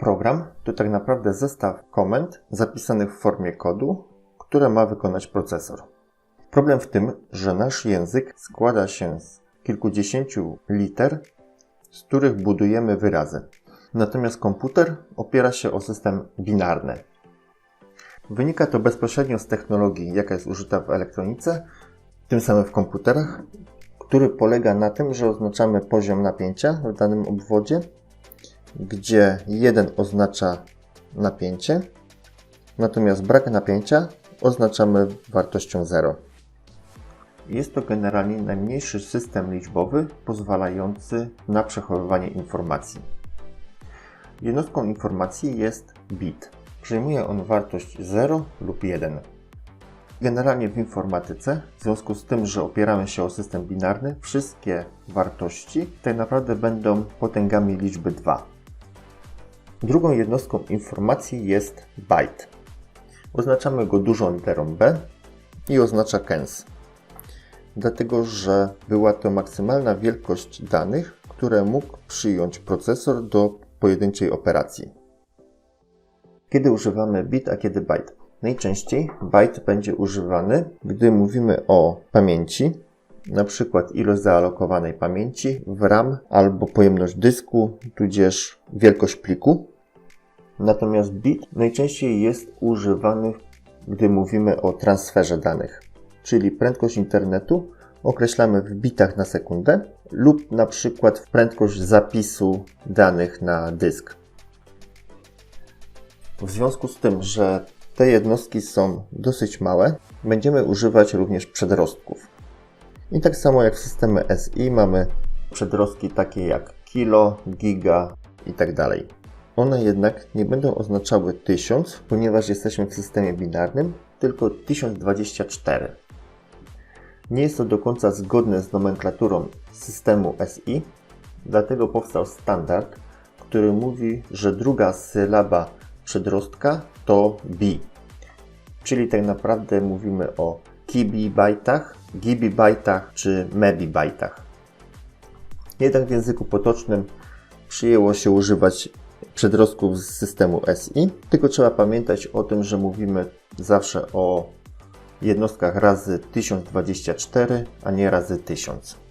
Program to tak naprawdę zestaw komend zapisanych w formie kodu, które ma wykonać procesor. Problem w tym, że nasz język składa się z kilkudziesięciu liter, z których budujemy wyrazy. Natomiast komputer opiera się o system binarny. Wynika to bezpośrednio z technologii, jaka jest użyta w elektronice, tym samym w komputerach, który polega na tym, że oznaczamy poziom napięcia w danym obwodzie, gdzie 1 oznacza napięcie, natomiast brak napięcia oznaczamy wartością 0. Jest to generalnie najmniejszy system liczbowy pozwalający na przechowywanie informacji. Jednostką informacji jest bit. Przyjmuje on wartość 0 lub 1. Generalnie w informatyce, w związku z tym, że opieramy się o system binarny, wszystkie wartości tak naprawdę będą potęgami liczby 2. Drugą jednostką informacji jest byte. Oznaczamy go dużą literą B i oznacza kens. Dlatego, że była to maksymalna wielkość danych, które mógł przyjąć procesor do pojedynczej operacji. Kiedy używamy bit, a kiedy byte? Najczęściej byte będzie używany, gdy mówimy o pamięci, przykład ilość zaalokowanej pamięci w RAM albo pojemność dysku, tudzież wielkość pliku. Natomiast bit najczęściej jest używany, gdy mówimy o transferze danych, czyli prędkość internetu określamy w bitach na sekundę lub na przykład prędkość zapisu danych na dysk. W związku z tym, że te jednostki są dosyć małe, będziemy używać również przedrostków. I tak samo jak w systemie SI mamy przedrostki takie jak kilo, giga itd. Tak One jednak nie będą oznaczały 1000, ponieważ jesteśmy w systemie binarnym, tylko 1024. Nie jest to do końca zgodne z nomenklaturą systemu SI, dlatego powstał standard, który mówi, że druga sylaba przedrostka to B. Czyli tak naprawdę mówimy o kibibajtach, gibibajtach czy mebibajtach. Jednak w języku potocznym przyjęło się używać przedrostków z systemu SI, tylko trzeba pamiętać o tym, że mówimy zawsze o jednostkach razy 1024, a nie razy 1000.